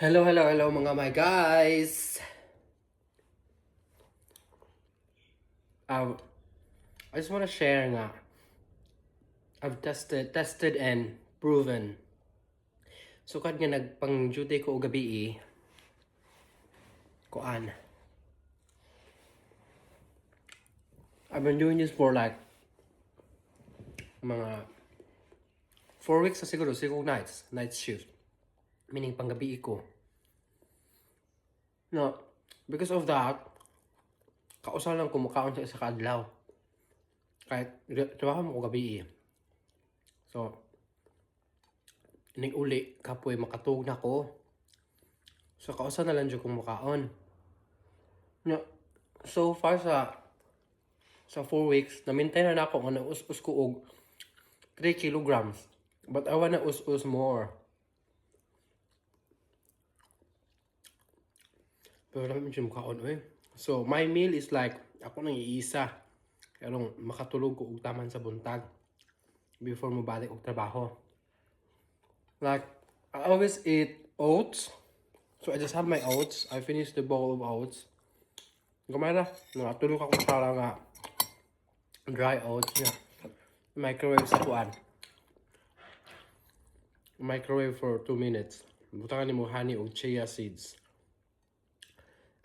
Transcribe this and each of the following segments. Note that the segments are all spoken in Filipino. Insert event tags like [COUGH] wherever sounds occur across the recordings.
Hello, hello, hello mga my guys! Um, I just want to share nga. I've tested, tested and proven. Sukad nga nagpang duty ko og gabi eh. Kuan. I've been doing this for like mga four weeks na siguro, siguro nights, night shift. Meaning panggabi ko. No, because of that, kausaw lang kumukaon sa isa kadlaw. Kahit trabaho mo ko gabi eh. So, ining uli, kapoy makatug na ko. So, kausaw na lang dyan kumukaon. No, so far sa sa 4 weeks, na-maintain na ako nga us-us ko og 3 kilograms. But I wanna us-us more. Pero lang medyo mukhaon eh. So, my meal is like, ako nang iisa. Nung makatulog ko og taman sa buntag. Before mo balik og trabaho. Like, I always eat oats. So, I just have my oats. I finished the bowl of oats. Gamay na. Nakatulog ako sa nga dry oats niya. Microwave sa kuan. Microwave for 2 minutes. Butangan ni mo honey og chia seeds.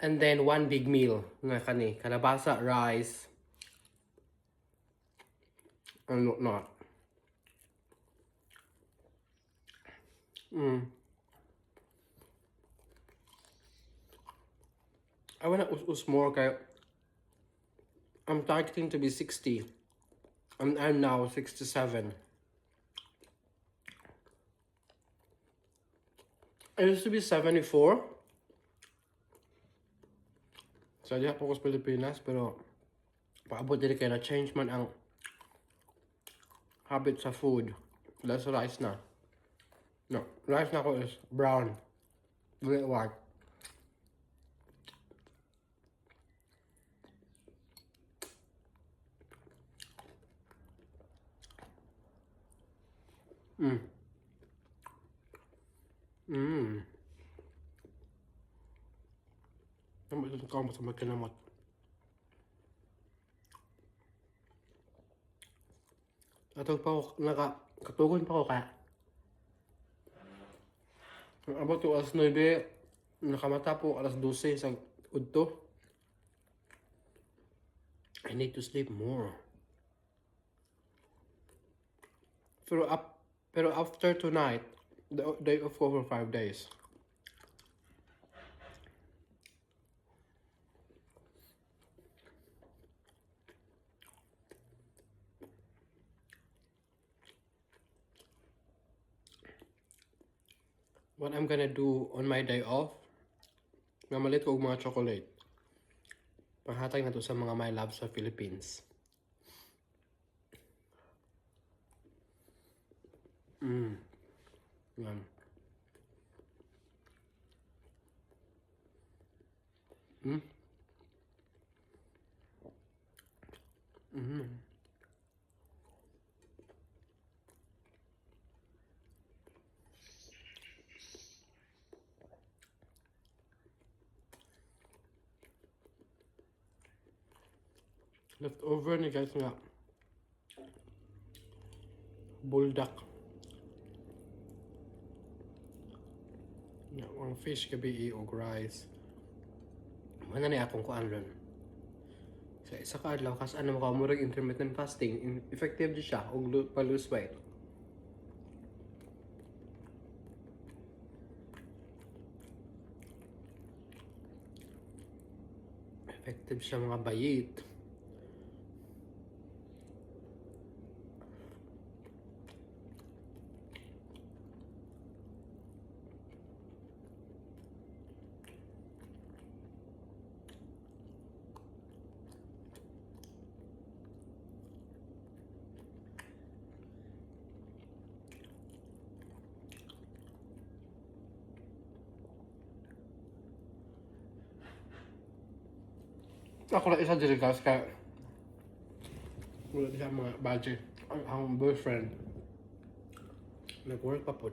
And then one big meal nga kani kalabasa, rice, and whatnot. Mm. I wanna us-us more kay I'm targeting to be 60. And I'm now 67. I used to be 74. Sa diha po ko sa Pilipinas, pero paabot din kaya na-change man ang habit sa food. Less rice na. No, rice na ko is brown. Dili white. Mm. Mm. Naman ito ka sa magkanamot. Atog pa ako, naka, katugon pa ako ka. Abot ko alas 9, nakamata po alas 12 sa udto. I need to sleep more. Pero up, pero after tonight, the day of over five days. I'm gonna do on my day off, namalit ko mga chocolate. Panghatag na to sa mga my love sa Philippines. Mm. Yan. Mm. Leftover ni guys nga. Buldak. Nga, ang fish gabi og rice. Mana ni akong kuan ron. Sa isa ka adlaw kas ano mo murag intermittent fasting, in- effective di siya og pa lose weight. Effective siya mga bayit. Ako lang isa diri guys kaya wala siya mga budget. Ang, boyfriend nag-work pa po.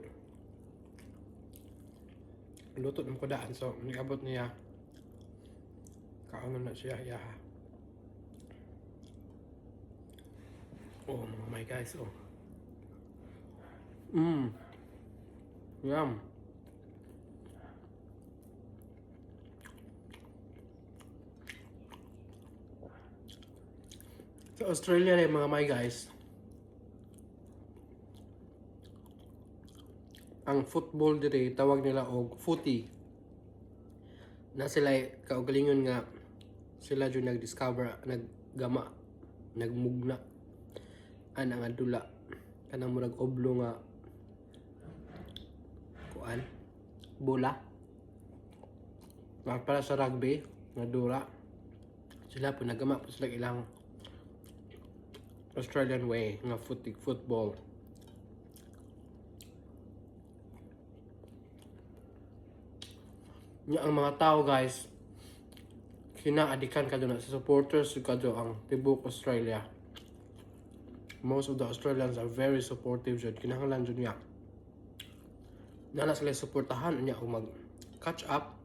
luto ng kudaan. So, nagabot niya. Kaano na siya, yeah. Oh my guys, oh. Mmm. Yum. Sa Australia rin mga my guys, ang football dire tawag nila og footy. Na sila kaugalingon nga sila jud nag-discover, naggama, nagmugna. Ana nga dula. Kanang murag oblo nga kuan bola. Para sa rugby nga dura sila po nagama po sila ilang Australian way nga footy football. Nya ang mga tao guys kinaadikan kadto na sa supporters kadto ang tibok Australia. Most of the Australians are very supportive jud kinahanglan jud nga nana sila suportahan niya kung mag catch up.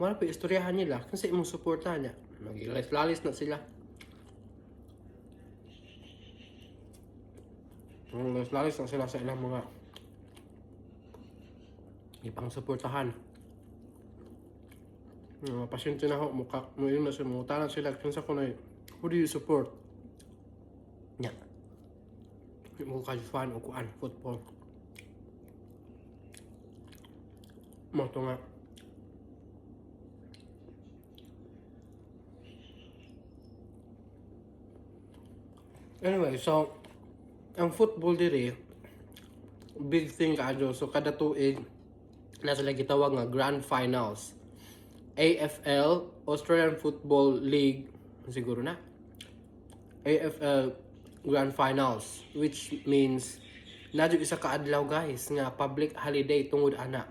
Wala pa istoryahan nila kasi imong suportahan niya. Magilalis-lalis na sila magilalis na sila sa ilang mga ipang suportahan. Mga pasyente na ako mukha yun na sila mutalan sila kinsa ko na who do you support? Nya. Di mo kayo fan o kuan football. Mo to nga. Anyway so ang football diri big thing kaadyo so kada tuig na sila gitawag nga grand finals. AFL Australian Football League siguro na. AFL Grand Finals which means nadyo isa ka adlaw guys nga public holiday tungod ana.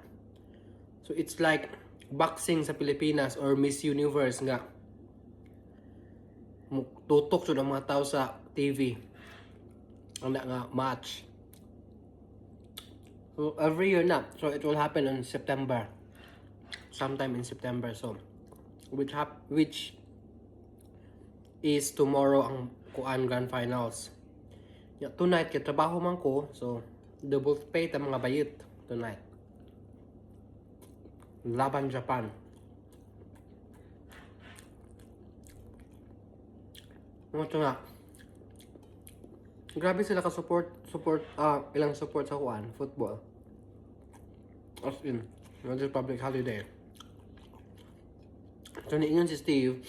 So it's like boxing sa Pilipinas or Miss Universe nga. Tutok jud ang mga tao sa TV ang nga match so every year na. So it will happen in September. Sometime in September so. Which hap which is tomorrow ang kuan grand finals. Yeah, tonight kay trabaho man ko so double pay ta mga bayit tonight. Laban Japan. Ano to nga grabe sila ka support ah ilang support sa kuan football. As in just public holiday. So niingon si Steve,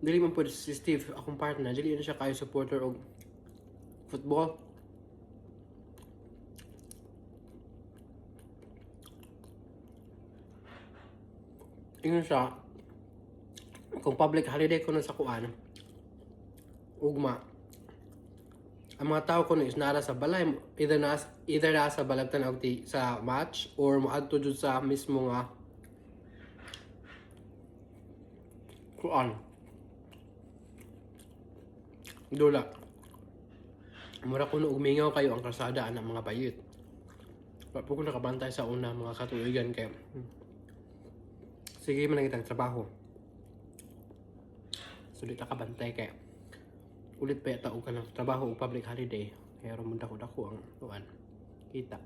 dili man pwede si Steve akong partner, dili na siya kayo supporter og football. Ingon siya, kung public holiday ko na sa kuan, ugma, ang mga tao ko is nara sa balay, either na, either na sa balagtan og sa match or moadto jud sa mismo nga kuan. Dula. Mura kuno og mingaw kayo ang kalsada ana mga bayit wa po nakabantay sa una mga katuigan kay hmm. sige man lang trabaho. So di ta kabantay kay ulit pa yata og kanang trabaho og public holiday kaya ron dako dako ang kuan kita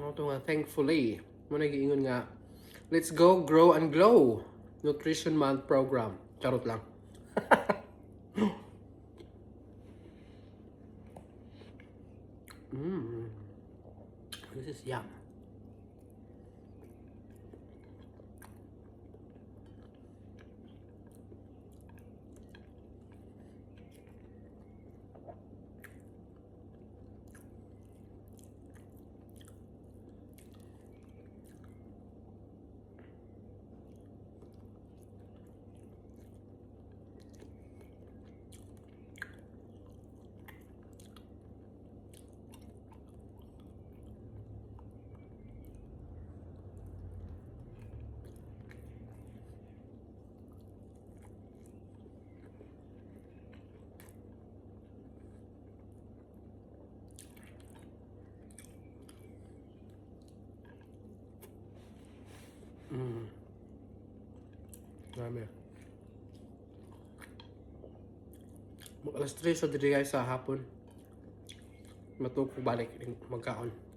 Ano to nga, thankfully, mo nagiingon nga, let's go, grow, and glow. Nutrition Month program. Charot lang. [LAUGHS] mm. This is yum. Mm. Dami. Mag alas 3 sa diri sa hapon. Matulog ko balik magkaon.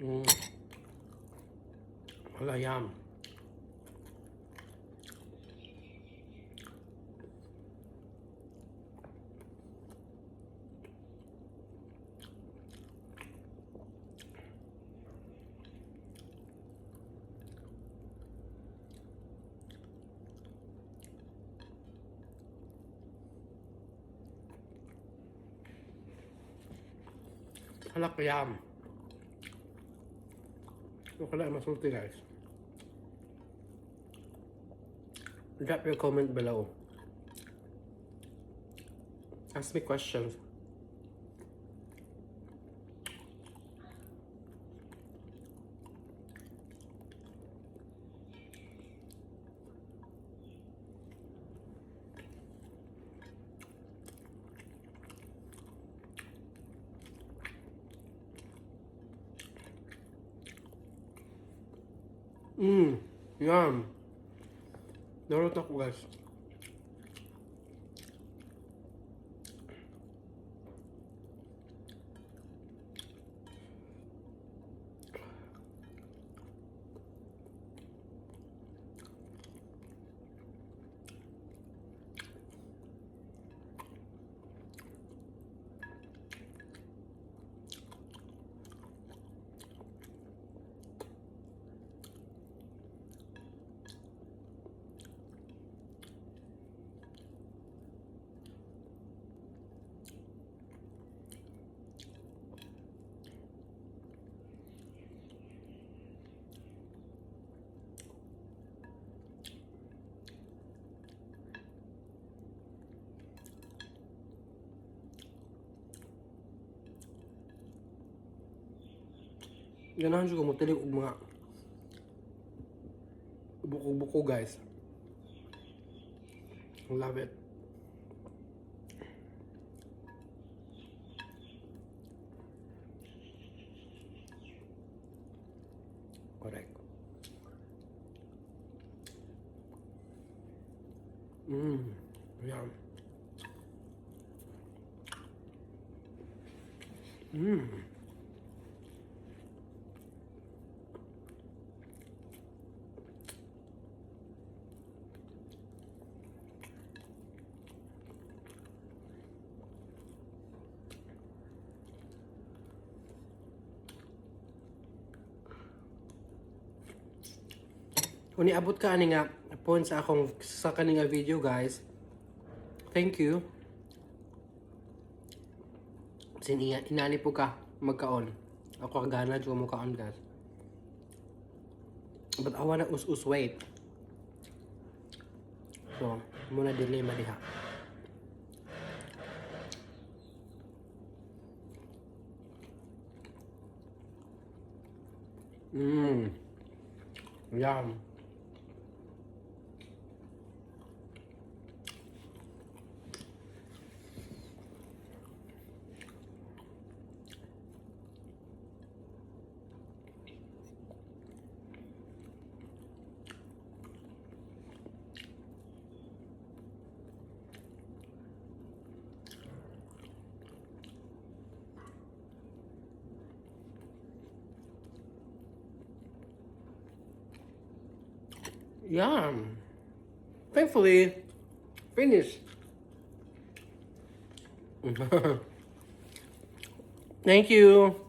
อืมพยายามพยายาม pala masulti guys. Drop your comment below. Ask me questions. west Ganahan siya kumutilig og mga buko-buko guys. Love it. Correct. Mmm, yum. Mmm. Kung niabot ka ani nga pon sa akong sa kaninga video guys. Thank you. Sin ina inani po ka magkaon. Ako kagana jud mo kaon guys. But I wanna us-us wait. So, muna dilemma diha. Mmm. Yum. Yeah. Thankfully, finished. [LAUGHS] Thank you.